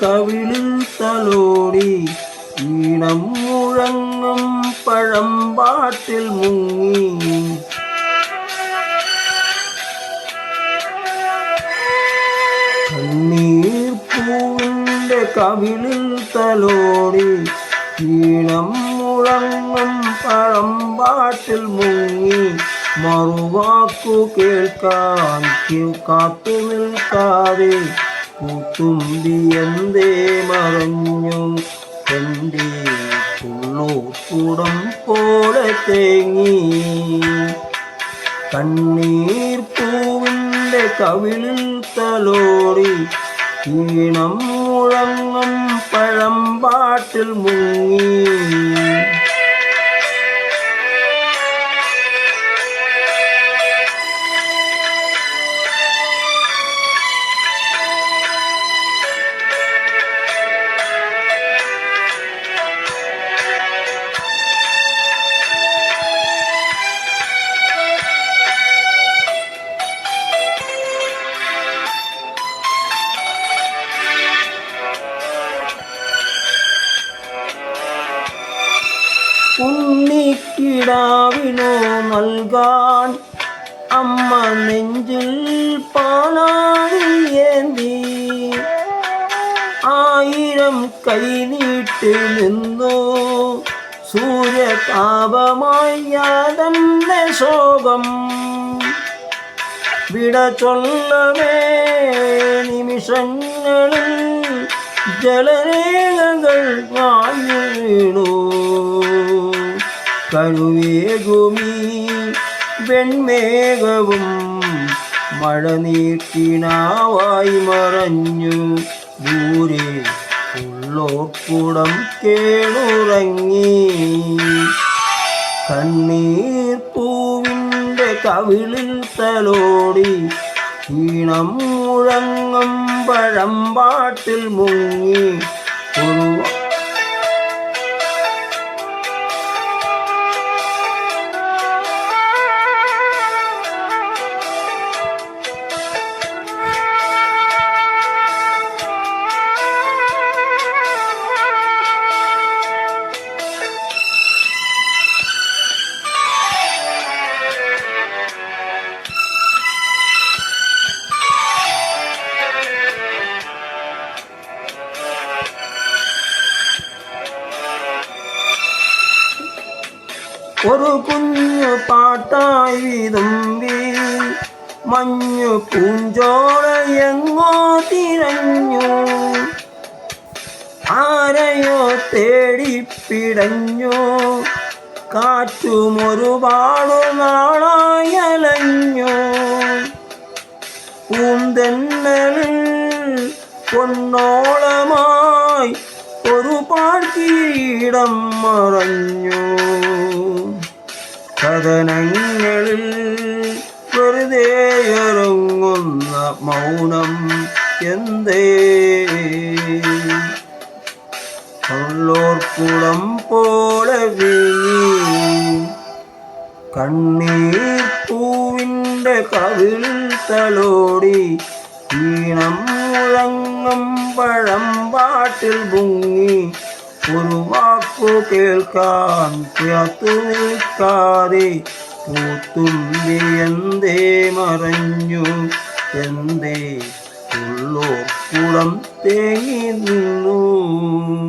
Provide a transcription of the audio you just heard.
കവിളിൽ തലോടി ഈണം മുഴങ്ങും പഴമ്പാട്ടിൽ മുങ്ങി. കണ്ണീർ പൂവിന്റെ കവിളിൽ തലോടി ഈണം മുഴങ്ങും പഴമ്പാട്ടിൽ മുങ്ങി. മറുവാക്കു കേൾക്കാൻ കാത്തു നിൽക്കാതെ കൂത്തുമ്പി എന്തേ മറഞ്ഞു. എന്റെ പുള്ളൂർക്കുടം പോലെ തേങ്ങി. കണ്ണീർ പൂവിന്റെ കവിളിൽ തലോടി ഈണം മുഴങ്ങും പഴം പാട്ടിൽ മുങ്ങി. നൽകാൻ അമ്മ നെഞ്ചിൽ പാലാഴിയേന്തി ആയിരം കൈനീട്ടി നിന്നു സൂര്യതാപമായി യാതന്നെ ശോകം. വിട ചൊല്ലമേ നിമിഷങ്ങളിൽ ജലരേഖകൾ വാങ്ങി വീണു. കരുവേകുമീ വെൺമേഘവും മഴ നീട്ടിനാവായി മറഞ്ഞു. ദൂരെ ഉള്ളോക്കുടം കേണുറങ്ങി കണ്ണീർ പൂവിന്റെ കവിളിൽ തലോടി. ഈണം മുഴങ്ങും പഴമ്പാട്ടിൽ മുങ്ങി. ഒരു ഒരു കുഞ്ഞു പാട്ടായി തുമ്പി മഞ്ഞു പൂഞ്ചോള എങ്ങോ തിരഞ്ഞു. ആരെയോ തേടിപ്പിടഞ്ഞു. കാറ്റും ഒരുപാട് നാളായലഞ്ഞു പൂന്തെന്നലിൽ പൊന്നോളമായി ഒരു പാഴ്കീടം മറഞ്ഞു. കഥനങ്ങളിൽ വെറുതെ ഇറങ്ങുന്ന മൗനം എന്തേ? ഉള്ളോർക്കുളം പോലെ കണ്ണീർ പൂവിന്റെ കവിളിൽ തലോടി ഈണം മുഴങ്ങും പഴം പാട്ടിൽ മുങ്ങി. ഒരു വാക്കു കേൾക്കാൻ കാത്തു നിൽക്കാതെ പൂത്തുമ്പി എന്തേ മറഞ്ഞു? എന്തേ ഉള്ളോർക്കുളം തേങ്ങി നിന്നു?